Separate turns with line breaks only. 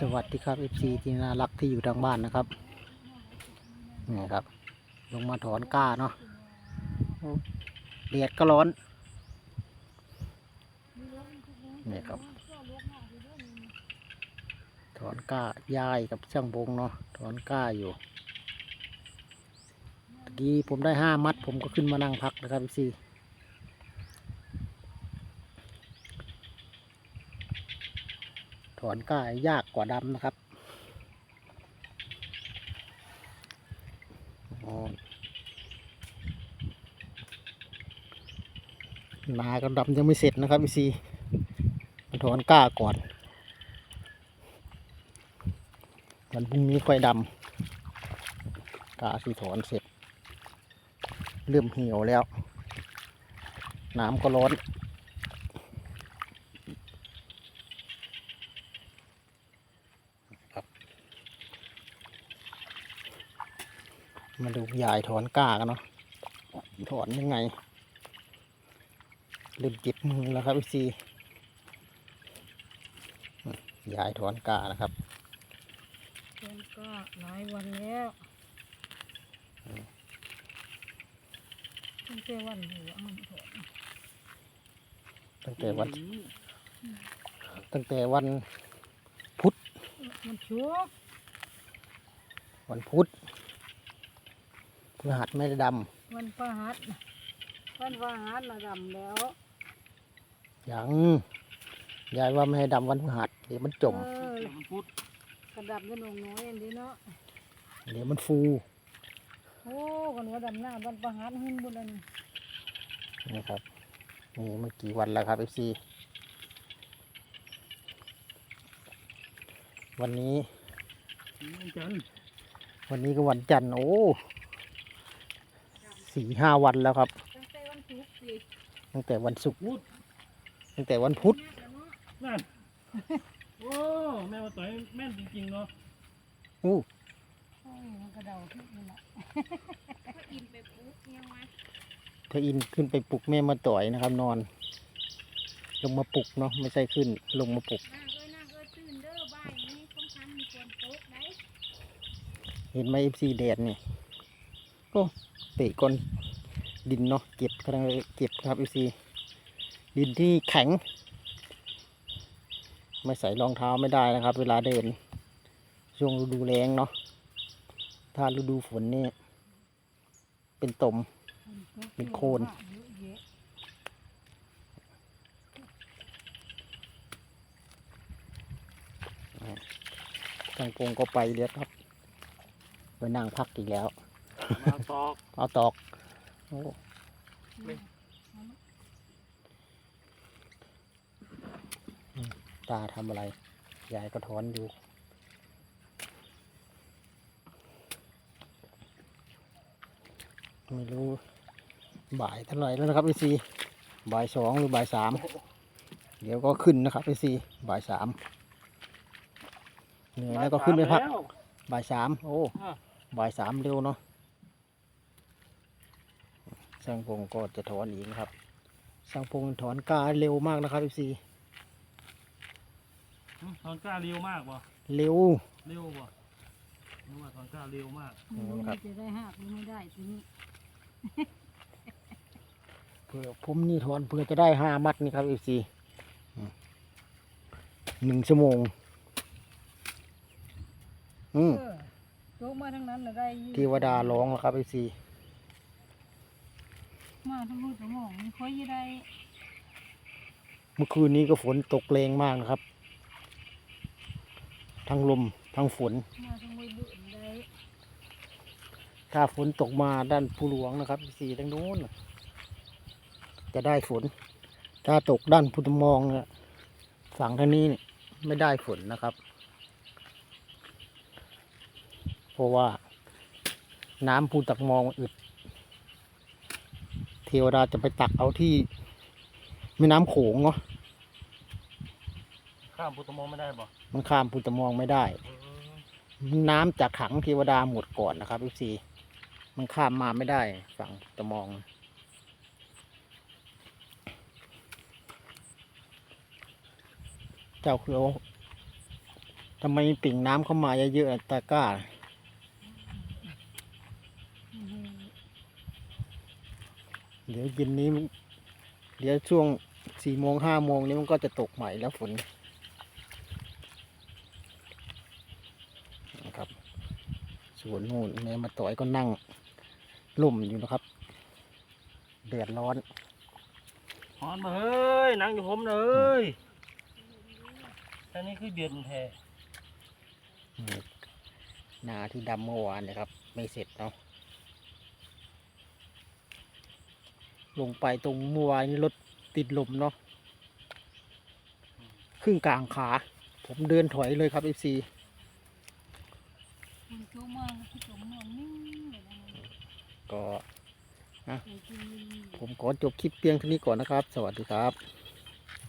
สวัสดีครับ FC ที่น่ารักที่อยู่ทางบ้านนะครับนี่ครับ ลงมาถอนก้าเนาะเดียดก็ร้อนนี่ครับ ถอนก้ายายกับช่างพงเนาะถอนก้าอยู่ตะกี้ผมได้ห้ามัด ผมก็ขึ้นมานั่งพักนะครับ FC อนกล้ายากกว่าดำนะครับนากับดำยังไม่เสร็จนะครับพี่ซีมาถอนกล้าก่อนวันพรุ่งนี้ค่อยดำกล้าสีถอนเสร็จ เริ่มเหี่ยวแล้ว น้ำก็ร้อน มาดูยายถอนกล้ากันเนาะถอนยังไงเริ่มเจ็บมือแล้วครับพี่ซียายถอนกล้านะครับ
มันก็หลายวันแล้วตั้งแต่วันหัวมันถอน
ตั้งแต่วัน ตั้งแต่วัน
มันชุก
วันพุธ พฤหัสไม่ได้ด
วันพฤหัสน่ะวันพฤหัสระดำแล้วำ
ยังยายว่าไม่ให้ดำวันพฤหัสเดี๋ยวมันจม
เออ
มันพุด
กระดำกันหนงน้อยอันนี้เนาะ
เดี๋ยวมันฟู
โอ้กันว่าดำหน้าวันพฤหัสหินบุญอันนี้
นะครับนี่มันกี่วันแล้วครับเอฟซีวันนี้
มันจันทร์
วันนี้ก็วันจันทร์โอ้ สี่ห้าวันแล้วครับ
ตั้งแต่วันศุกร์สิ
ตั้งแต่วันศุกร์ตั้งแต่วันพุธ
นั่น โอ้ แม่มาต่อยแม่นจริงๆเนาะ
อู้
โอ้ยมันกระเดาทุกนี่แหละ
ถ้าอินขึ้นไปปลุกแม่มาต่อยนะครับ นอน ลงมาปลุกเนาะไม่ใช่ขึ้น ลงมาปลุก
นางเอ้ยนางเอ้ยตื่นเด้อบ่ายนี้คงทำมีคนโต๊ะได้
เห็นไหมเอฟซีแดดนี่โอ้ เตะก้อนดินเนาะเก็บกำลังเก็บครับอฟซีดินที่แข็ง ไม่ใส่รองเท้าไม่ได้นะครับ เวลาเดิน ช่วงฤดูแล้งเนาะถ้าฤดูฝนนี่เป็นตมเป็นโคนทางปงก็ไปเรียบครับไปนั่งพักอีกแล้ว
มาตอก
เอาตอกโอ้อืมตาทำอะไร ยายก็ถอนอยู่ ไม่รู้ บ่ายเท่าไหร่แล้วนะครับพี่ซีบ่ายสองหรือบ่ายสาม เดี๋ยวก็ขึ้นนะครับพี่ซีบ่ายสามเหนื่อยแล้วก็ขึ้นไปพัก
แล้ว
บ่ายสาม โอ้
อะ
บ่ายสามเร็วเนาะ ช่างพงก็จะถอนอีกนะครับช่างพงถอนกาเร็วมากนะครับพี่ซี
หึถอนกล้าเร็วมากบ่
เร็ว
เร็วบ่นึกว่าถอนกล้าเร็วมาก
ไม่รู้มันจะได้หักหรือไม่ได้ทีนี้
เพื่อผมนี่ถอนเพื่อจะได้ห้ามัดนี่ครับพี่ซีหนึ่งชั่วโมง อืม
เออโต๊ะมาทั้งนั้นเลยได้อยู่
เทวดาร้องแล้วครับพี่ซี
มาทั้งมือทั้งหมองไม่ค่อยจะได้
เมื่อคืนนี้ก็ฝนตกแรงมากนะครับ ทั้งลมทั้งฝน
มาทั้งมือเบื่อได้
ถ้าฝนตกมาด้านภูหลวงนะครับสีทางนู้นน่ะจะได้ฝน ถ้าตกด้านพุทธมองเนี่ยฝั่งทางนี้เนี่ยไม่ได้ฝนนะครับ เพราะว่าน้ำภูตักมองมันอึดเท วดาจะไปตักเอาที่แม่น้ำโขงเนาะ
ข้ามพุทธมองไม่ได้บ่
มันข้ามภูตะมองไม่ได้ น้ำจากขังเทวดาหมดก่อนนะครับพี่ซีมันข้ามมาไม่ได้ฝั่งตะมองเจ้าคือเอาทำไมปิ่งน้ำเข้ามาเยอะๆตะกร้า
อื้อหือ
เดี๋ยวเย็นนี้มันเดี๋ยวช่วงสี่โมงห้าโมงนี้มันก็จะตกใหม่แล้วฝนนะครับส่วนนู่นแม่มาต่อยก็นั่งลุ่มอยู่นะครับเดือดร้อน
ฮอนมาเฮ้ยนั่งอยู่ผมเลยอันนี้คือเดือนแท้
นี่นาที่ดำเมื่อวานเนะครับ ไม่เสร็จเนาะ ลงไปตรงเมื่อวานนี้รถติดลมเนาะครึ่งกลางขา ผมเดินถอยเลยครับเอฟซี
คุณโจมมาคุณโจมนอนนิ่งเลยนะ
ก็
โอ้ยจริง
ผมขอจบคลิปเพียงเท่านี้ก่อนนะครับ สวัสดีครับ